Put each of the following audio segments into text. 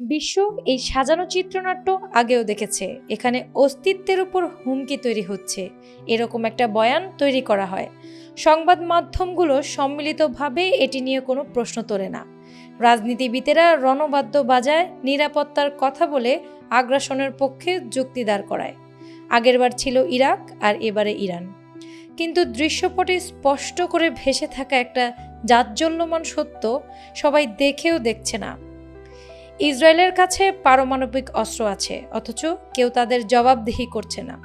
বিশ্ব এই সাজানো চিত্রনাট্য আগেও দেখেছে। এখানে অস্তিত্বের উপর হুমকি তৈরি হচ্ছে। এরকম একটা বয়ান তৈরি করা হয়। সংবাদ মাধ্যমগুলো সম্মিলিতভাবে এটি নিয়ে কোনো প্রশ্ন তোলে না। রাজনীতিবিদেরা রণবাদ্য বাজায় নিরাপত্তার কথা বলে আগ্রাসনের পক্ষে যুক্তি দাঁড় করায়। আগেরবার ছিল ইরাক, আর এবারে ইরান। কিন্তু দৃশ্যপটে স্পষ্ট করে ভেসে থাকা একটা জাজ্জল্যমান সত্য সবাই দেখেও দেখছে না। ইসরায়েলের কাছে পারমাণবিক অস্ত্র আছে, অথচ কেউ তাদের জবাবদিহি করছে না।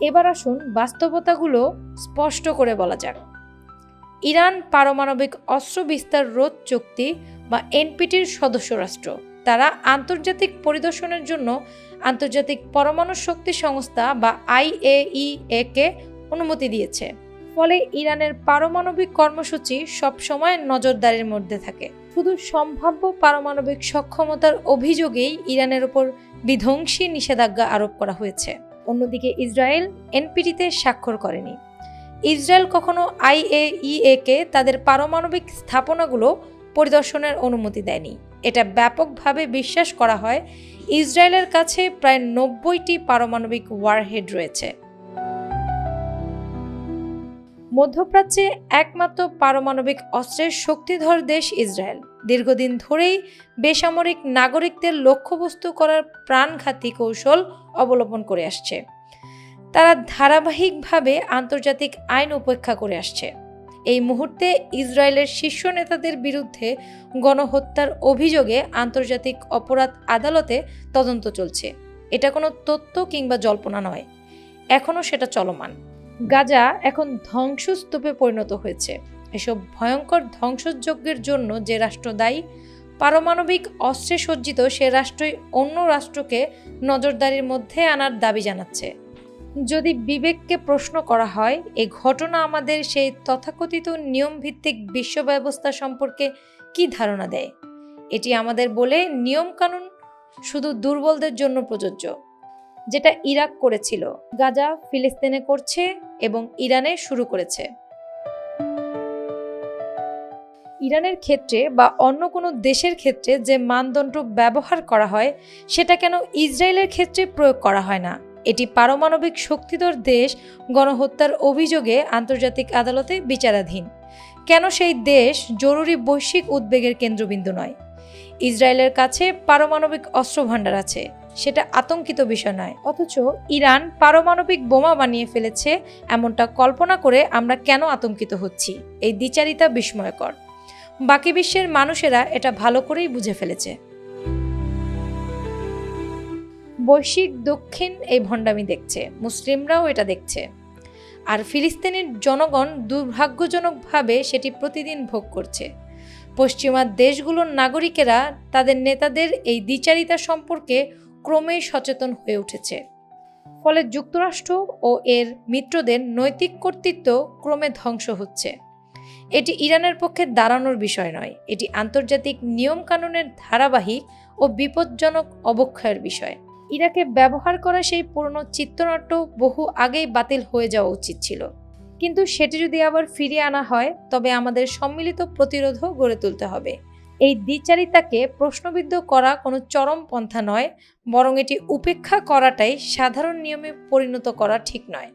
এবার আসুন বাস্তবতাগুলো স্পষ্ট করে বলা যাক। ইরান পারমাণবিক অস্ত্র বিস্তার রোধ চুক্তি বা এনপিটির সদস্য রাষ্ট্র। তারা আন্তর্জাতিক পরিদর্শনের জন্য আন্তর্জাতিক পরমাণু শক্তি সংস্থা বা আইএইএ কে অনুমতি দিয়েছে। ফলে ইরানের পারমাণবিক কর্মসূচি সবসময় নজরদারির মধ্যে থাকে। শুধু সম্ভাব্য পারমাণবিক সক্ষমতার অভিযোগেই ইরানের উপর বিধ্বংসী নিষেধাজ্ঞা আরোপ করা হয়েছে। অন্যদিকে ইসরায়েল এনপিটিতে স্বাক্ষর করেনি। ইসরায়েল কখনো আইএইএ কে তাদের পারমাণবিক স্থাপনাগুলো পরিদর্শনের অনুমতি দেয়নি। এটা ব্যাপকভাবে বিশ্বাস করা হয়, ইসরায়েলের কাছে প্রায় নব্বইটি পারমাণবিক ওয়ারহেড রয়েছে। মধ্যপ্রাচ্যে একমাত্র পারমাণবিক অস্ত্রের শক্তিধর দেশ ইসরায়েল। দীর্ঘদিন ধরেই বেসামরিক নাগরিকদের লক্ষ্যবস্তু করার প্রাণঘাতী কৌশল অবলম্বন করে আসছে। তারা ধারাবাহিকভাবে আন্তর্জাতিক আইন উপেক্ষা করে আসছে। এই মুহূর্তে ইসরায়েলের শীর্ষ নেতাদের বিরুদ্ধে গণহত্যার অভিযোগে আন্তর্জাতিক অপরাধ আদালতে তদন্ত চলছে। এটা কোনো তথ্য কিংবা জল্পনা নয়। এখনও সেটা চলমান। গাজা এখন ধ্বংসস্তূপে পরিণত হয়েছে। এসব ভয়ঙ্কর ধ্বংসযজ্ঞের জন্য যে রাষ্ট্র দায়ী পারমাণবিক অস্ত্রে সজ্জিত, সে রাষ্ট্রই অন্য রাষ্ট্রকে নজরদারির মধ্যে আনার দাবি জানাচ্ছে। যদি বিবেককে প্রশ্ন করা হয় এই ঘটনা আমাদের সেই তথাকথিত নিয়মভিত্তিক বিশ্ব ব্যবস্থা সম্পর্কে কি ধারণা দেয়? এটি আমাদের বলে নিয়মকানুন শুধু দুর্বলদের জন্য প্রযোজ্য। যেটা ইরাক করেছিল। গাজা ফিলিস্তিনে করছে এবং ইরানে শুরু করেছে। ইরানের ক্ষেত্রে বা অন্য কোনো দেশের ক্ষেত্রে যে মানদণ্ড ব্যবহার করা হয়, সেটা কেন ইসরায়েলের ক্ষেত্রে প্রয়োগ করা হয় না? এটি পারমাণবিক শক্তিধর দেশ গণহত্যার অভিযোগে আন্তর্জাতিক আদালতে বিচারাধীন। কেন সেই দেশ জরুরি বৈশ্বিক উদ্বেগের কেন্দ্রবিন্দু নয়? ইসরায়েলের কাছে পারমাণবিক অস্ত্র ভাণ্ডার আছে। সেটা আতঙ্কিত বিষয় নয়। অথচ ইরান পারমাণবিক বোমা বানিয়ে ফেলেছে এমনটা কল্পনা করে আমরা কেন আতঙ্কিত হচ্ছি? এই দ্বিচারিতা বিস্ময়কর। বাকি বিশ্বের মানুষেরা এটা ভালো করেই বুঝে ফেলেছে। বৈশ্বিক দক্ষিণ এই ভণ্ডামি দেখছে। মুসলিমরাও এটা দেখছে। আর ফিলিস্তিনের জনগণ দুর্ভাগ্যজনকভাবে সেটি প্রতিদিন ভোগ করছে। পশ্চিমা দেশগুলোর নাগরিকেরা তাদের নেতাদের এই দ্বিচারিতা সম্পর্কে ক্রমেই সচেতন হয়ে উঠেছে। ফলে যুক্তরাষ্ট্র ও এর মিত্রদের নৈতিক কর্তৃত্ব ক্রমে ধ্বংস হচ্ছে। এটি ইরানের পক্ষে দাঁড়ানোর বিষয় নয়, এটি আন্তর্জাতিক নিয়মকানুনের ধারাবাহিক ও বিপজ্জনক অবক্ষয়ের বিষয়। ইরাকে ব্যবহার করা সেই পুরনো চিত্রনাট্য বহু আগেই বাতিল হয়ে যাওয়া উচিত ছিল। কিন্তু সেটি যদি আবার ফিরিয়ে আনা হয়, তবে আমাদের সম্মিলিত প্রতিরোধও গড়ে তুলতে হবে। এই দ্বিচারিতাকে প্রশ্নবিদ্ধ করা কোনো চরম পন্থা নয়, বরং এটি উপেক্ষা করাটাই সাধারণ নিয়মে পরিণত করা ঠিক নয়।